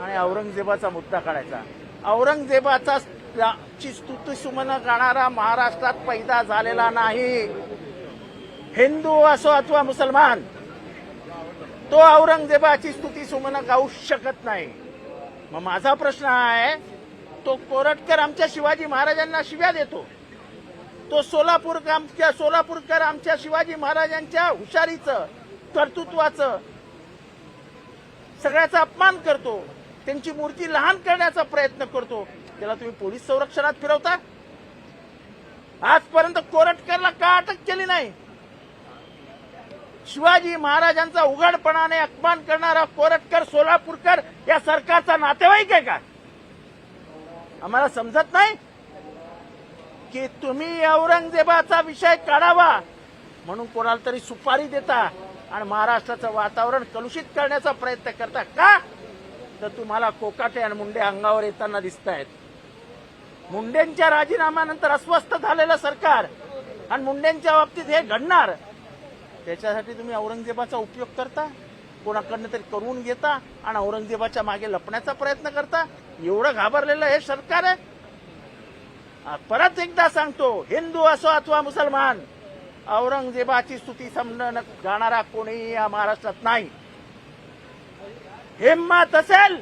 आणि औरंगजेबाचा मुद्दा काढायचा. औरंगजेबाचा ची स्तुती सुमन गाणारा महाराष्ट्रात पैदा झालेला नाही. हिंदू असो अथवा मुसलमान तो औरंगजेबाची स्तुती सुमन गाऊ शकत नाही. मग माझा प्रश्न आहे तो कोरटकर आमच्या शिवाजी महाराजांना शिव्या देतो. तो सोलापूर आमच्या सोलापूरकर आमच्या शिवाजी महाराजांच्या हुशारीचं कर्तृत्वाचं सगळ्याचा अपमान करतो. त्यांची मूर्ती लहान करण्याचा प्रयत्न करतो. त्याला तुम्ही पोलीस संरक्षणात फिरवता? आजपर्यंत कोरटकरला का अटक केली नाही? शिवाजी महाराजांचा उघडपणाने अपमान करणारा कोरटकर सोलापूरकर या सरकारचा नातेवाईक आहे का? आम्हाला समजत नाही? की तुम्ही औरंगजेबाचा विषय काढावा म्हणून कोणाला तरी सुपारी देता आणि महाराष्ट्राचं वातावरण कलुषित करण्याचा प्रयत्न करता का? तर तुम्हाला कोकाटे आणि मुंडे अंगावर येताना दिसत आहेत मुंडेंच्या राजीनाम्यानंतर अस्वस्थ झालेलं सरकार आणि मुंडेंच्या बाबतीत हे घडणार त्याच्यासाठी तुम्ही औरंगजेबाचा उपयोग करता कोणाकडनं तरी करून घेता आणि औरंगजेबाच्या मागे लपण्याचा प्रयत्न करता. एवढं घाबरलेलं हे सरकार आहे. परत एकदा सांगतो हिंदू असो अथवा मुसलमान औरंगजेबाची स्तुती समजणं गाणारा कोणीही या महाराष्ट्रात नाही. हिंमत असेल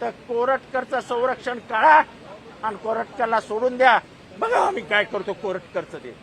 तर कोरटकरचं संरक्षण काढा आणि कोरटकरला सोडून द्या. बघा आम्ही काय करतो कोरटकरचं ते.